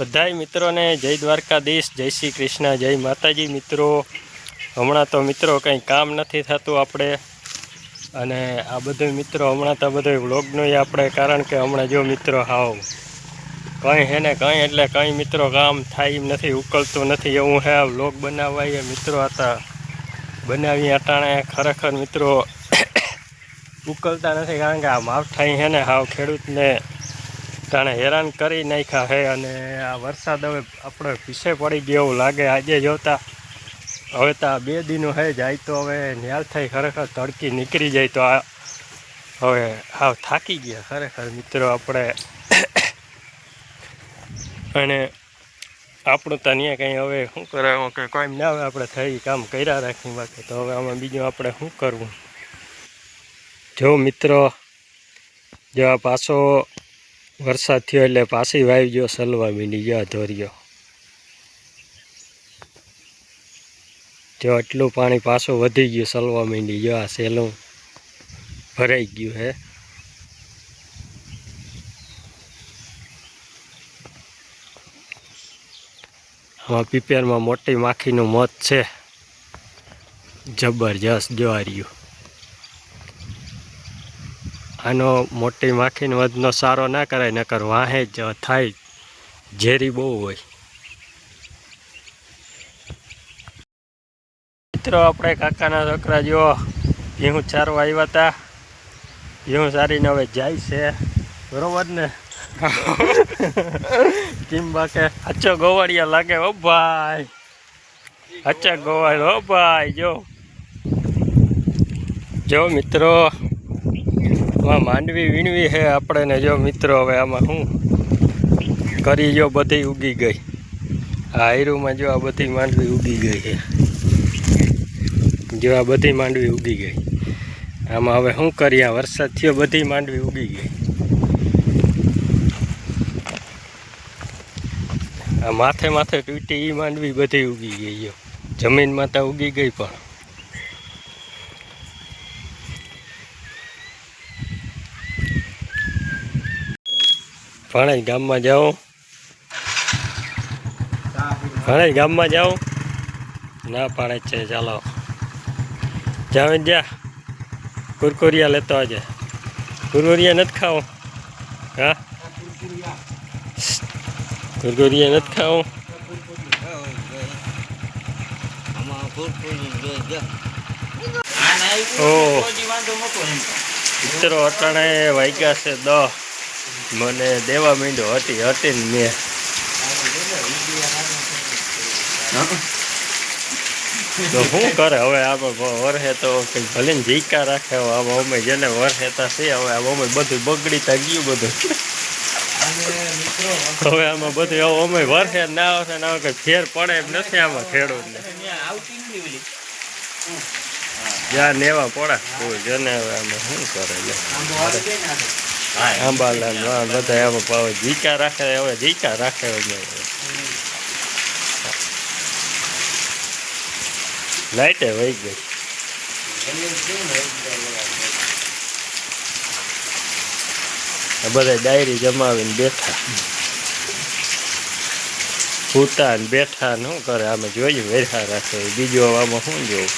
બધાય મિત્રોને જય દ્વારકાધીશ, જય શ્રી કૃષ્ણ, જય માતાજી મિત્રો. હમણાં તો મિત્રો કંઈ કામ નથી થતું આપણે. અને આ બધું મિત્રો હમણાં તો બધો વ્લોગનું આપણે, કારણ કે હમણાં જો મિત્રો હાવ કંઈ હે ને કંઈ એટલે કંઈ મિત્રો કામ થાય એમ નથી, ઉકલતું નથી. એવું હે વ્લોગ બનાવવા એ મિત્રો હતા બનાવી અટાણે ખરેખર મિત્રો ઉકલતા નથી, કારણ કે આ માવઠાઈ હે ને હાવ ખેડૂતને તાણે હેરાન કરી નાખ્યા છે અને આ વરસાદ હવે આપણે પીછે પડી ગયો એવું લાગે. આજે જોતા હવે તો આ બે દિનો હે જાય તો હવે ન્યાલ થઈ ખરેખર તડકી નીકળી જાય તો આ હવે હાવ થાકી ગયા ખરેખર મિત્રો આપણે. અને આપણું તો ત્યાં કંઈ હવે શું કરે કે કોઈ ના આવે, આપણે થઈ કામ કર્યા રાખી બાકી. તો હવે આમાં બીજું આપણે શું કરવું? જો મિત્રો, જો આ પાછો વરસાદ થયો એટલે પાછી વાવી ગયો, સલવા મીંડી ગયો, ધોર્યો. જો એટલું પાણી પાછું વધી ગયું, સલવા મીંડી ગયો, આ સેલું ભરાઈ ગયું હે. આમાં પીપેરમાં મોટી માખીનું મત છે. જબરજસ્ત જોવાર્યું. આનો મોટી માખીનો વધનો સારો ના કરાય, નકર વાહે જ થાય ઝેરી બહુ હોય. મિત્રો, આપણે કાકાના છોકરા જો ભીહું ચારવા આવ્યા હતા. ભીહું સારીને હવે જાય છે. બરોબર ને? કેમ બાકે? અચ્છો ગોવાળિયા લાગે, ઓ ભાઈ. અચ્છા ગોવાળ ઓ ભાઈ, જો. જો મિત્રો આમાં માંડવી વીણવી છે આપણે ને જો મિત્રો હવે આમાં શું કરી જો બધી ઉગી ગઈ. આ આયરુમાં જો આ બધી માંડવી ઉગી ગઈ છે. જો આ બધી માંડવી ઉગી ગઈ. આમાં હવે શું કરીએ? વરસાદ થયો, બધી માંડવી ઉગી ગઈ. આ માથે માથે તૂટી એ માંડવી બધી ઉગી ગઈ જો. જમીનમાં તો ઉગી ગઈ પણ. ભાણેજ ગામમાં જાઓ. ભાણેજ ગામમાં જાઓ. ના પાડે છે, ચાલો. જાવ જા. કુરકુરિયા લેતો આજે કુરકુરિયા નથી ખાવો. હા? કુરકુરિયા નથી ખાવો. મિત્રો, અટાણે વાગ્યા છે દસ મને દેવા માંડ્યો, હતી ને મેં. તો શું કરે? હવે આમાં વરહે તો કંઈ ભલે ને જીકા રાખે, હવે આમાં અમે જેને વરહેતા છે, હવે અમે બધું બગડી તા ગયું બધું. હવે આમાં બધું આવું અમે વરહે ના આવશે ને કંઈ ફેર પડે એમ નથી આમાં ખેડૂતને. જ્યાં નેવા પડે જેને હવે આમાં શું કરે આંબાલાલ લાઈટે વહી ગઈ. બધા ડાયરી જમાવીને બેઠા. પૂતા ને બેઠા ને શું કરે? આમે જોઈએ વેઠા રાખે. બીજું આમાં શું જોવું?